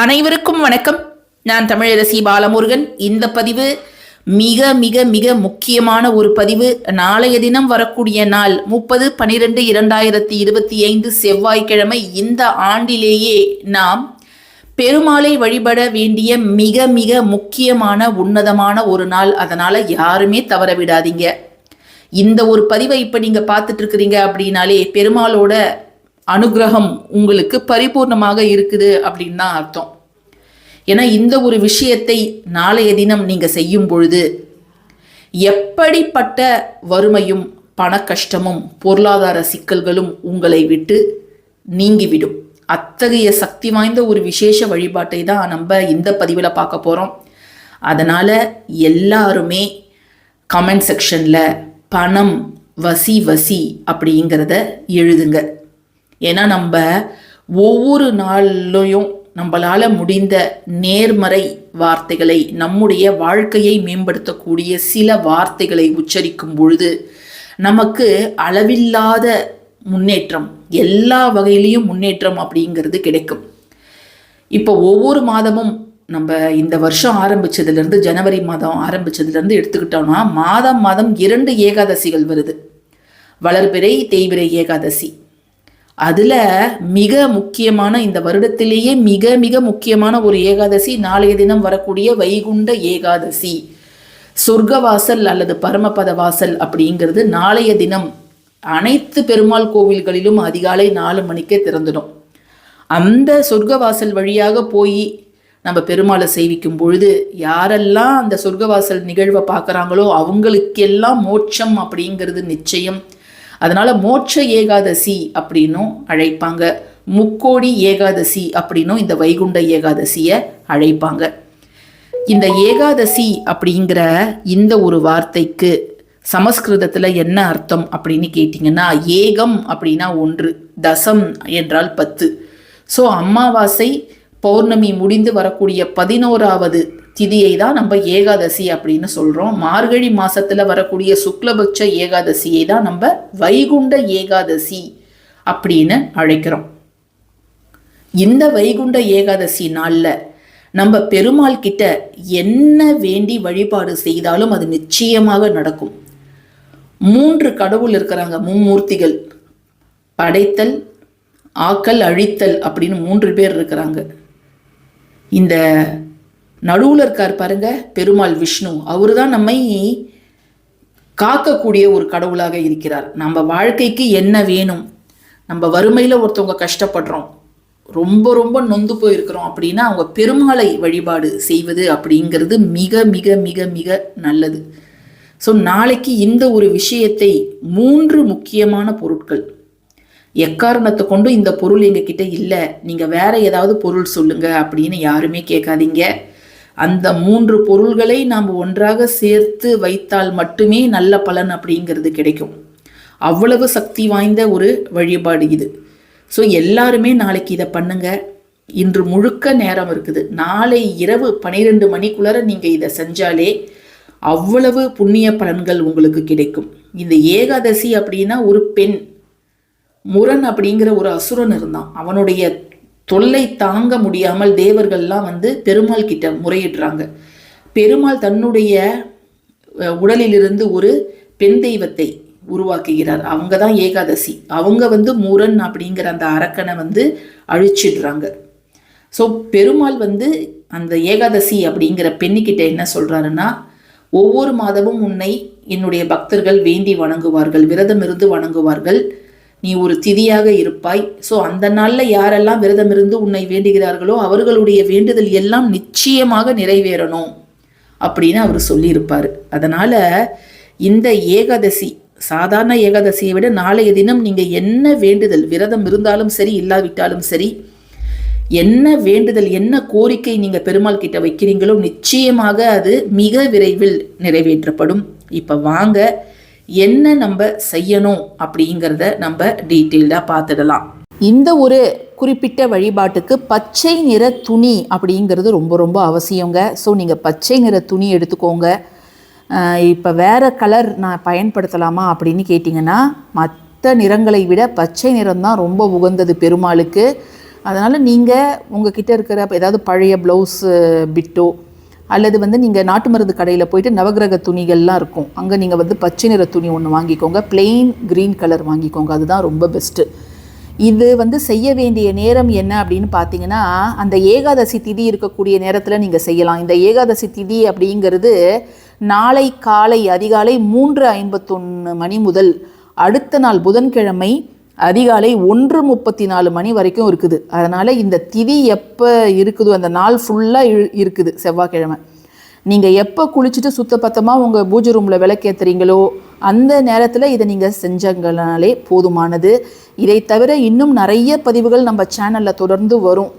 அனைவருக்கும் வணக்கம். நான் தமிழரசி பாலமுருகன். இந்த பதிவு மிக மிக மிக முக்கியமான ஒரு பதிவு. நாளைய தினம் வரக்கூடிய நாள் முப்பது பனிரெண்டு இரண்டாயிரத்தி இருபத்தி ஐந்து செவ்வாய்க்கிழமை. இந்த ஆண்டிலேயே நாம் பெருமாளை வழிபட வேண்டிய மிக மிக முக்கியமான உன்னதமான ஒரு நாள். அதனால யாருமே தவற விடாதீங்க. இந்த ஒரு பதிவை இப்போ நீங்க பார்த்துட்டு இருக்கிறீங்க அப்படின்னாலே பெருமாளோட அனுகிரகம் உங்களுக்கு பரிபூர்ணமாக இருக்குது அப்படின்னு தான் அர்த்தம். ஏன்னா இந்த ஒரு விஷயத்தை நாளைய தினம் நீங்கள் செய்யும் பொழுது எப்படிப்பட்ட வறுமையும் பண கஷ்டமும் பொருளாதார சிக்கல்களும் உங்களை விட்டு நீங்கிவிடும். அத்தகைய சக்தி வாய்ந்த ஒரு விசேஷ வழிபாட்டை தான் நம்ம இந்த பதிவில் பார்க்க போகிறோம் அதனால் எல்லாருமே கமெண்ட் செக்ஷனில் பணம் வசி வசி அப்படிங்கிறத எழுதுங்க. ஏன்னா நம்ம ஒவ்வொரு நாள்லையும் நம்மளால் முடிந்த நேர்மறை வார்த்தைகளை நம்முடைய வாழ்க்கையை மேம்படுத்தக்கூடிய சில வார்த்தைகளை உச்சரிக்கும் பொழுது நமக்கு அளவில்லாத முன்னேற்றம் எல்லா வகையிலையும் முன்னேற்றம் அப்படிங்கிறது கிடைக்கும். இப்போ ஒவ்வொரு மாதமும் நம்ம இந்த வருஷம் ஆரம்பிச்சதுலேருந்து ஜனவரி மாதம் ஆரம்பிச்சதுலேருந்து எடுத்துக்கிட்டோம்னா மாதம் மாதம் இரண்டு ஏகாதசிகள் வருது. வளர்பிறை தேய்பிறை ஏகாதசி. அதில் மிக முக்கியமான இந்த வருடத்திலேயே மிக மிக முக்கியமான ஒரு ஏகாதசி நாளைய தினம் வரக்கூடிய வைகுண்ட ஏகாதசி. சொர்க்கவாசல் அல்லது பரமபத வாசல் அப்படிங்கிறது நாளைய தினம் அனைத்து பெருமாள் கோவில்களிலும் அதிகாலை நாலு மணிக்கே திறந்துடும். அந்த சொர்க்கவாசல் வழியாக போய் நம்ம பெருமாளை சேவிக்கும் பொழுது யாரெல்லாம் அந்த சொர்க்கவாசல் நிகழ்வை பார்க்குறாங்களோ அவங்களுக்கெல்லாம் மோட்சம் அப்படிங்கிறது நிச்சயம். அதனால் மோட்ச ஏகாதசி அப்படின்னும் அழைப்பாங்க. முக்கோடி ஏகாதசி அப்படின்னும் இந்த வைகுண்ட ஏகாதசியை அழைப்பாங்க. இந்த ஏகாதசி அப்படிங்கிற இந்த ஒரு வார்த்தைக்கு சமஸ்கிருதத்தில் என்ன அர்த்தம் அப்படின்னு கேட்டிங்கன்னா ஏகம் அப்படின்னா ஒன்று தசம் என்றால் பத்து. ஸோ அமாவாசை பௌர்ணமி முடிந்து வரக்கூடிய பதினோராவது திதியை தான் நம்ம ஏகாதசி அப்படின்னு சொல்கிறோம் மார்கழி மாசத்துல வரக்கூடிய சுக்லபட்ச ஏகாதசியை தான் நம்ம வைகுண்ட ஏகாதசி அப்படின்னு அழைக்கிறோம். இந்த வைகுண்ட ஏகாதசி நாளில் நம்ம பெருமாள் கிட்ட என்ன வேண்டி வழிபாடு செய்தாலும் அது நிச்சயமாக நடக்கும். மூன்று கடவுள் இருக்கிறாங்க மும்மூர்த்திகள். படைத்தல் ஆக்கல் அழித்தல் அப்படின்னு மூன்று பேர் இருக்கிறாங்க. இந்த நடுவில் இருக்கார் பாருங்க பெருமாள் விஷ்ணு. அவரு தான் நம்மை காக்கக்கூடிய ஒரு கடவுளாக இருக்கிறார். நம்ம வாழ்க்கைக்கு என்ன வேணும்? நம்ம வறுமையில் ஒருத்தவங்க கஷ்டப்படுறோம். ரொம்ப ரொம்ப நொந்து போயிருக்கிறோம் அப்படின்னா அவங்க பெருமாளை வழிபாடு செய்வது அப்படிங்கிறது மிக மிக மிக மிக நல்லது. ஸோ நாளைக்கு இந்த ஒரு விஷயத்தை மூன்று முக்கியமான பொருட்கள். எக்காரணத்தை கொண்டும் இந்த பொருள் எங்ககிட்ட இல்லை. நீங்கள் வேற ஏதாவது பொருள் சொல்லுங்க அப்படின்னு யாருமே கேட்காதீங்க. அந்த மூன்று பொருள்களை நாம் ஒன்றாக சேர்த்து வைத்தால் மட்டுமே நல்ல பலன் அப்படிங்கிறது கிடைக்கும். அவ்வளவு சக்தி வாய்ந்த ஒரு வழிபாடு இது. ஸோ எல்லாருமே நாளைக்கு இதை பண்ணுங்க. இன்று முழுக்க நேரம் இருக்குது. நாளை இரவு பனிரெண்டு மணிக்குள்ளார நீங்கள் இதை செஞ்சாலே அவ்வளவு புண்ணிய பலன்கள் உங்களுக்கு கிடைக்கும். இந்த ஏகாதசி அப்படின்னா ஒரு பெண் முரண் அப்படிங்கிற ஒரு அசுரன் இருந்தான். அவனுடைய தொல்லை தாங்க முடியாமல் தேவர்கள்லாம் வந்து பெருமாள் கிட்ட முறையிடுறாங்க. பெருமாள் தன்னுடைய உடலிலிருந்து ஒரு பெண் தெய்வத்தை உருவாக்குகிறார். அவங்க தான் ஏகாதசி. அவங்க வந்து மூரன் அப்படிங்கிற அந்த அரக்கனை வந்து அழிச்சிடுறாங்க. ஸோ பெருமாள் வந்து அந்த ஏகாதசி அப்படிங்கிற பெண்ணுக்கிட்ட என்ன சொல்கிறாருன்னா ஒவ்வொரு மாதமும் உன்னை என்னுடைய பக்தர்கள் வேண்டி வணங்குவார்கள் விரதம் இருந்து வணங்குவார்கள். நீ ஒரு திதியாக இருப்பாய். ஸோ அந்த நாளில் யாரெல்லாம் விரதம் இருந்து உன்னை வேண்டுகிறார்களோ அவர்களுடைய வேண்டுதல் எல்லாம் நிச்சயமாக நிறைவேறணும் அப்படின்னு அவர் சொல்லியிருப்பார். அதனால் இந்த ஏகாதசி சாதாரண ஏகாதசியை விட நாளைய தினம் நீங்கள் என்ன வேண்டுதல் விரதம் இருந்தாலும் சரி இல்லாவிட்டாலும் சரி என்ன வேண்டுதல் என்ன கோரிக்கை நீங்கள் பெருமாள் கிட்ட வைக்கிறீங்களோ நிச்சயமாக அது மிக விரைவில் நிறைவேற்றப்படும். இப்போ வாங்க என்ன நம்ம செய்யணும் அப்படிங்கிறத நம்ம டீட்டெயில்டாக பார்த்துடலாம். இந்த ஒரு குறிப்பிட்ட வழிபாட்டுக்கு பச்சை நிற துணி அப்படிங்கிறது ரொம்ப ரொம்ப அவசியங்க. ஸோ நீங்கள் பச்சை நிற துணி எடுத்துக்கோங்க. இப்போ வேறு கலர் நான் பயன்படுத்தலாமா அப்படின்னு கேட்டிங்கன்னா மற்ற நிறங்களை விட பச்சை நிறம் தான் ரொம்ப உகந்தது பெருமாளுக்கு. அதனால் நீங்கள் உங்ககிட்ட இருக்கிற ஏதாவது பழைய ப்ளவுஸு பிட்டோ அல்லது வந்து நீங்கள் நாட்டு மருந்து கடையில் போயிட்டு நவகிரக துணிகள்லாம் இருக்கும். அங்கே நீங்கள் வந்து பச்சை நிற துணி ஒன்று வாங்கிக்கோங்க. பிளெயின் க்ரீன் கலர் வாங்கிக்கோங்க. அதுதான் ரொம்ப பெஸ்ட்டு இது வந்து செய்ய வேண்டிய நேரம் என்ன அப்படின்னு பார்த்தீங்கன்னா அந்த ஏகாதசி திதி இருக்கக்கூடிய நேரத்தில் நீங்கள் செய்யலாம். இந்த ஏகாதசி திதி அப்படிங்கிறது நாளை காலை அதிகாலை மூன்று ஐம்பத்தொன்று மணி முதல் அடுத்த நாள் புதன்கிழமை அதிகாலை ஒன்று முப்பத்தி நாலு மணி வரைக்கும் இருக்குது. அதனால் இந்த திதி எப்போ இருக்குதோ அந்த நாள் ஃபுல்லாக இருக்குது செவ்வாய்க்கிழமை. நீங்கள் எப்போ குளிச்சுட்டு சுத்தப்பத்தமாக உங்கள் பூஜை ரூமில் விளக்கேற்றுறீங்களோ அந்த நேரத்தில் இதை நீங்கள் செஞ்சங்களாலே போதுமானது. இதை தவிர இன்னும் நிறைய பதிவுகள் நம்ம சேனலில் தொடர்ந்து வரும்.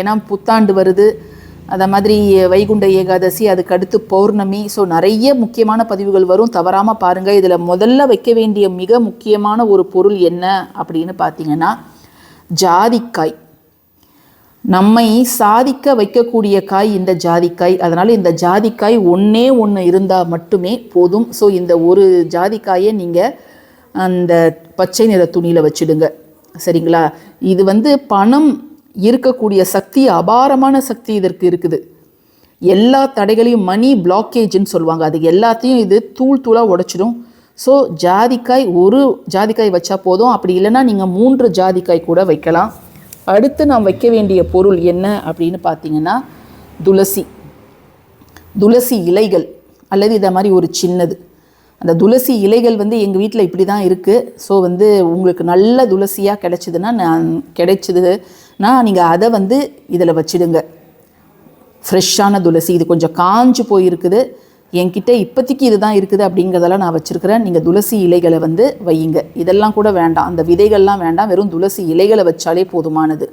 ஏன்னா புத்தாண்டு வருது. அதை மாதிரி வைகுண்ட ஏகாதசி அதுக்கு அடுத்து பௌர்ணமி. ஸோ நிறைய முக்கியமான பதிவுகள் வரும். தவறாமல் பாருங்கள் இதில் முதல்ல வைக்க வேண்டிய மிக முக்கியமான ஒரு பொருள் என்ன அப்படின்னு பார்த்தீங்கன்னா ஜாதிக்காய். நம்மை சாதிக்க வைக்கக்கூடிய காய் இந்த ஜாதிக்காய். அதனால் இந்த ஜாதிக்காய் ஒன்றே ஒன்று இருந்தால் மட்டுமே போதும். ஸோ இந்த ஒரு ஜாதிக்காயை நீங்கள் அந்த பச்சை நிற துணியில் வச்சிடுங்க. சரிங்களா? இது வந்து பணம் இருக்கக்கூடிய சக்தி அபாரமான சக்தி இதற்கு இருக்குது. எல்லா தடைகளையும் மணி பிளாக்கேஜ்னு சொல்லுவாங்க. அது எல்லாத்தையும் இது தூள் தூளாக உடைச்சிடும். ஸோ ஜாதிக்காய் ஒரு ஜாதிக்காய் வச்சா போதும். அப்படி இல்லைன்னா நீங்கள் மூன்று ஜாதிக்காய் கூட வைக்கலாம். அடுத்து நாம் வைக்க வேண்டிய பொருள் என்ன அப்படின்னு பார்த்தீங்கன்னா துளசி. துளசி இலைகள். அல்லது இதை மாதிரி ஒரு சின்னது. அந்த துளசி இலைகள் வந்து எங்கள் வீட்டில் இப்படி தான் இருக்குது ஸோ வந்து உங்களுக்கு நல்ல துளசியாக கிடைச்சிதுன்னா நான் கிடைச்சிதுன்னா நீங்கள் அதை வந்து இதில் வச்சிடுங்க. ஃப்ரெஷ்ஷான துளசி இது கொஞ்சம் காஞ்சு போயிருக்குது. என்கிட்ட இப்போதைக்கு இதுதான் இருக்குது அப்படிங்கிறதெல்லாம் நான் வச்சுருக்கிறேன். நீங்கள் துளசி இலைகளை வந்து வையுங்க. இதெல்லாம் கூட வேண்டாம். அந்த விதைகள்லாம் வேண்டாம். வெறும் துளசி இலைகளை வச்சாலே போதுமானது.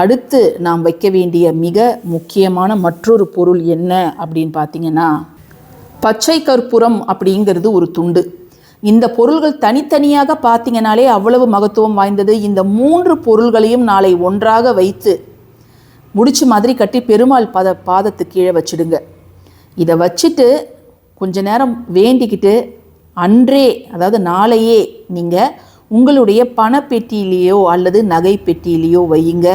அடுத்து நாம் வைக்க வேண்டிய மிக முக்கியமான மற்றொரு பொருள் என்ன அப்படின்னு பார்த்தீங்கன்னா பச்சை கற்பூரம் அப்படிங்கிறது ஒரு துண்டு. இந்த பொருள்கள் தனித்தனியாக பார்த்தீங்கனாலே அவ்வளவு மகத்துவம் வாய்ந்தது. இந்த மூன்று பொருள்களையும் நாளை ஒன்றாக வைத்து முடிச்சு மாதிரி கட்டி பெருமாள் பத பாதத்துக்கு கீழே வச்சுடுங்க. இதை வச்சுட்டு கொஞ்ச நேரம் வேண்டிக்கிட்டு அன்றே அதாவது நாளையே நீங்கள் உங்களுடைய பணப்பெட்டியிலேயோ அல்லது நகை பெட்டியிலேயோ வையுங்க.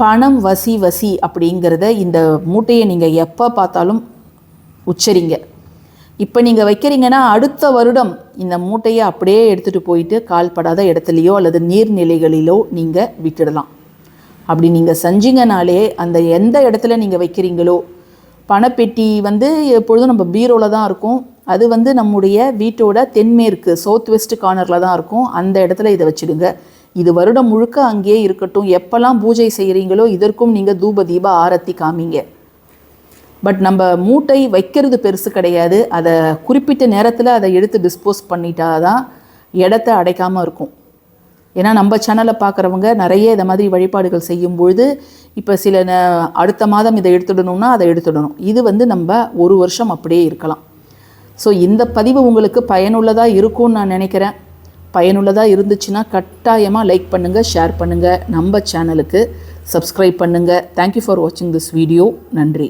பணம் வசி வசி அப்படிங்கிறத இந்த மூட்டையை நீங்கள் எப்போ பார்த்தாலும் உச்சரிங்க. இப்போ நீங்கள் வைக்கிறீங்கன்னா அடுத்த வருடம் இந்த மூட்டையை அப்படியே எடுத்துகிட்டு போயிட்டு கால்படாத இடத்துலையோ அல்லது நீர்நிலைகளிலோ நீங்கள் விட்டுடலாம். அப்படி நீங்கள் செஞ்சீங்கனாலே அந்த எந்த இடத்துல நீங்கள் வைக்கிறீங்களோ பணப்பெட்டி வந்து எப்பொழுதும் நம்ம பீரோவில் தான் இருக்கும். அது வந்து நம்முடைய வீட்டோட தென்மேற்கு சவுத் வெஸ்ட் கார்னரில் தான் இருக்கும். அந்த இடத்துல இதை வச்சுடுங்க. இது வருடம் முழுக்க அங்கேயே இருக்கட்டும். எப்போல்லாம் பூஜை செய்கிறீங்களோ இதற்கும் நீங்கள் தூப தீப ஆரத்தி காமிங்க. பட் நம்ம மூட்டை வைக்கிறது பெருசு கிடையாது. அதை குறிப்பிட்ட நேரத்தில் அதை எடுத்து டிஸ்போஸ் பண்ணிட்டா தான் இடத்த அடைக்காமல் இருக்கும். ஏன்னா நம்ம சேனலை பார்க்குறவங்க நிறைய இதை மாதிரி வழிபாடுகள் செய்யும் பொழுது இப்போ சில ந- அடுத்த மாதம் இதை எடுத்துடணும்னா அதை எடுத்துடணும். இது வந்து நம்ம ஒரு வருஷம் அப்படியே இருக்கலாம். ஸோ இந்த பதிவு உங்களுக்கு பயனுள்ளதாக இருக்கும்னு நான் நினைக்கிறேன். பயனுள்ளதாக இருந்துச்சுன்னா கட்டாயமாக லைக் பண்ணுங்கள் ஷேர் பண்ணுங்கள் நம்ம சேனலுக்கு சப்ஸ்கிரைப் பண்ணுங்கள் தேங்க்யூ ஃபார் வாட்சிங் திஸ் வீடியோ நன்றி.